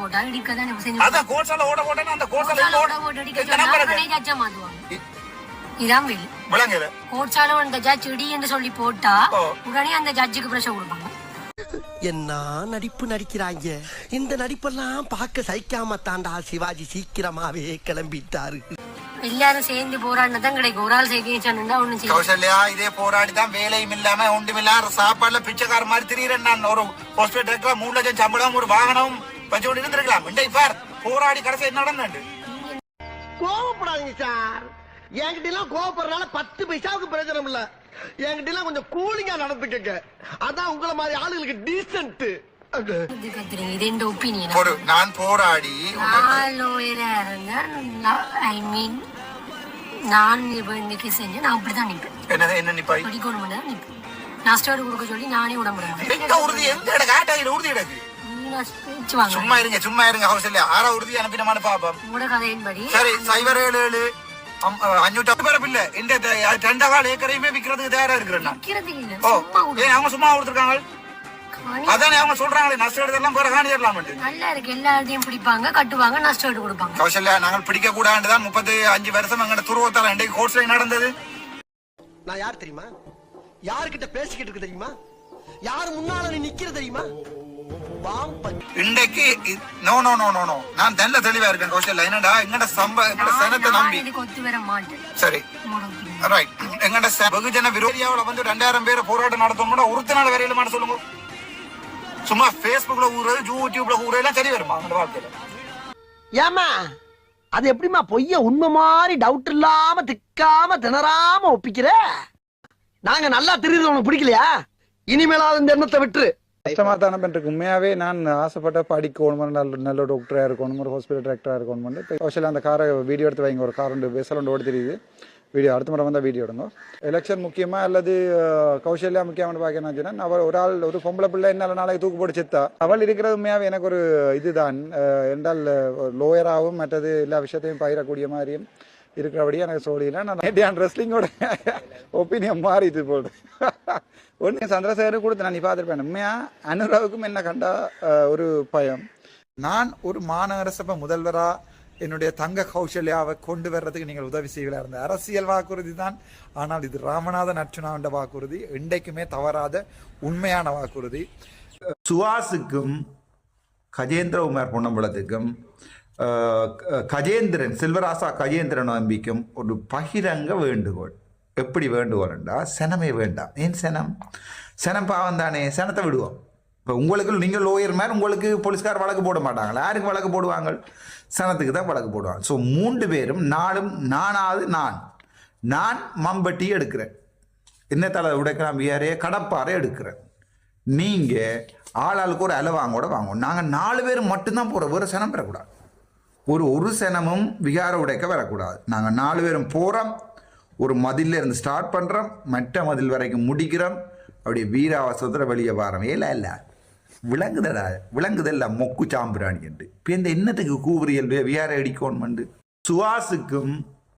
போட்டா இடிக்கதான் செஞ்சு ஓட அந்த ஓட போட்டு மாத்துவாங்க. இதான் வெளி விளங்குது. அந்த ஜட்ஜ் இடி என்று சொல்லி போட்டா. உடனே அந்த ஜட்ஜுக்கு பிரஷர் கொடுப்பாங்க. என்ன நடிப்பு நடிக்கிறாங்க? இந்த நடிப்பெல்லாம் பார்க்க சகிக்காம தாண்டா சிவாஜி சீக்கிரமாவே கிளம்பிட்டாரு. எல்லாரும் சேர்ந்து போராடினதான் கிடைக்கும். ஒரு ஆள் ஒண்ணும் செய்யும் கௌசல்யா இதே போராடி தான் வேலையும் இல்லாம ஒன்றும் இல்லாம சாப்பாடுல பிச்சைக்கார மாதிரி திரியிறேன் நான். ஒரு ஹாஸ்பிட்டல் இருக்கலாம் மூணு லட்சம் சம்பளம் ஒரு வாகனம் வச்சு கொண்டு இருந்திருக்கலாம். பார் போராடி கடைசி என்ன நடந்து கோவப்படாதீங்க சார். என்கிட்ட எல்லாம் கோவப்படுறதுனால பத்து பைசாவுக்கு பிரயோஜனம் இல்ல. என்கிட்ட எல்லாம் கொஞ்சம் கூலிங்கா நடந்துக்கங்க. அதான் உங்களை மாதிரி ஆளுங்களுக்கு டீசென்ட் நான் போராடி நான் இப்ப இன்னைக்கு செஞ்சு நான் அப்படிதான் நிற்பேன் என்ன என்ன நிப்பாய்? படிக்கணும் தான் நிற்பேன் நான் ஸ்டோரி கொடுக்க சொல்லி நானே முடியும் எங்க உறுதி எங்க இட காட்டாயில உறுதி இடக்கு சும்மா இருங்க சும்மா இருங்க கௌசல்யா ஆறா உறுதி அனுப்பினமான பாப்போம். உங்களோட கதையின்படி சரி சைபர் ஏழு ஏழு. அஞ்சூற்றி பரப்பில்ல இந்த ரெண்டகால் ஏக்கரையுமே விக்கிறதுக்கு தயாரா இருக்கிறேன் ஓ. ஏன் அவங்க சும்மா கொடுத்துருக்காங்க. அதானே அவங்க சொல்றாங்களே நஷ்டம் எடுத்தெல்லாம் பிற காணி தரலாம்ட்டு நல்லா இருக்கு. எல்லா இடத்தையும் பிடிப்பாங்க கட்டுவாங்க நஷ்டம் எடுத்து கொடுப்பாங்க கௌசல்யா நாங்கள் பிடிக்க கூடாதுன்னு தான் முப்பத்தி அஞ்சு வருஷம் எங்கட துருவத்தால இன்றைக்கு கோர்ஸ்ல நடந்தது. நான் யார் தெரியுமா? யாருக்கிட்ட பேசிக்கிட்டு இருக்கு தெரியுமா? யார் முன்னால நீ நிக்கிற தெரியுமா. இன்றைக்கு no no no no no நான் தெல்ல தெளிவா இருக்கேன் கௌசல்யா. என்னடா எங்கட சம்ப எங்கட சனத்தை நம்பி. சரி. ரைட் எங்கட வெகுஜன விரோதியாவில் வந்து ரெண்டாயிரம் பேர் போராட்டம் நடத்தணும்னா ஒருத்த நாள் வரையில சொல்லுங்க. சும்மா ஃபேஸ்புக்ல ஊறது யூடியூப்ல ஊரெல்லாம் சரி வருமா அந்த வாழ்க்கையில ஏமா அது எப்படிம்மா பொய்ய உண்மை மாதிரி டவுட் இல்லாம திக்காம திணறாம ஒப்பிக்கிற நாங்க நல்லா தெரியுது உனக்கு பிடிக்கலையா இனிமேலாவது இந்த எண்ணத்தை விட்டுரு கஷ்டமாக தானே பண்ணிருக்கு உண்மையாகவே நான் ஆசைப்பட்ட படிக்கணும் நல்ல நல்ல டாக்டராக இருக்கணும் ஒரு ஹாஸ்பிட்டல் டைரக்டராக இருக்கணும் இப்போ கௌசல்யா அந்த காரை வீடியோ எடுத்து வைங்க ஒரு கார் ரெண்டு பேசல ஓடி தெரியுது வீடியோ அடுத்த முறை வந்தால் வீடியோ எடுங்க எலெக்ஷன் முக்கியமா அல்லது கௌசல்யா முக்கியமான பார்க்கணும் அவள் ஒரு ஆள் ஒரு பொம்பளை பிள்ளை என்னால் நாளைக்கு தூக்கு போட்டு செத்தா அவள் இருக்கிறது உண்மையாகவே எனக்கு ஒரு இதுதான் என்றால் லோயராகவும் மற்றது எல்லா விஷயத்தையும் பயிரக்கூடிய மாதிரியும் இருக்கிறபடியே எனக்கு சோழியில் நான் நேட்டியான் ரெஸ்லிங்கோட ஒப்பீனியன் மாறிட்டு போடு ஒன்று சந்திரசேகர் கொடுத்து நான் நீ பார்த்துருப்பேன் உண்மையா அனுராவுக்கும் என்ன கண்டா ஒரு பயம் நான் ஒரு மாநகர சபை முதல்வராக என்னுடைய தங்க கௌசல்யாவை கொண்டு வர்றதுக்கு நீங்கள் உதவி செய்வதாக இருந்த அரசியல் வாக்குறுதி தான். ஆனால் இது ராமநாதன் அர்ச்சுனாண்ட வாக்குறுதி. என்றைக்குமே தவறாத உண்மையான வாக்குறுதி. சுவாசுக்கும் கஜேந்திரகுமார் பொன்னம்பலத்துக்கும் கஜேந்திரன் செல்வராசா கஜேந்திரன் நம்பிக்கும் ஒரு பகிரங்க வேண்டுகோள். எப்படி வேண்டுகோள்ண்டா சனமே வேண்டாம். ஏன் சனம்? சனம் பாவம் தானே. சனத்தை விடுவோம். இப்போ உங்களுக்கு நீங்கள் லோயர் மாதிரி உங்களுக்கு போலீஸ்கார் வழக்கு போட மாட்டாங்களா? யாருக்கு வழக்கு போடுவாங்க? சனத்துக்கு தான் வழக்கு போடுவாங்க. ஸோ மூன்று பேரும் நாளும் நானாவது நான். நான் மம்பட்டி எடுக்கிறேன். என்ன தலை உடைக்கலாம் வியாரையே கடப்பாறை எடுக்கிறேன். நீங்கள் ஆளாளுக்கு ஒரு அலை கூட வாங்குவோம் நாங்கள் நாலு பேர் மட்டும்தான் போகிற வேறு சனம் பெறக்கூடாது ஒரு ஒரு சனமும் விகார உடைக்க வரக்கூடாது. நாங்கள் நாலு பேரும் போகிறோம் ஒரு மதில்ல இருந்து ஸ்டார்ட் பண்ணுறோம் மற்ற மதில் வரைக்கும் முடிக்கிறோம். அப்படியே வீராவாசத்தில் வெளியே வாரோம். இல்லை இல்லை விளங்குதடா விளங்குதல்ல மொக்கு சாம்பிராணி என்று. இப்போ இந்த என்னத்துக்கு கூவுரியல் வியார அடிக்கோன்மெண்டு? சுவாசுக்கும்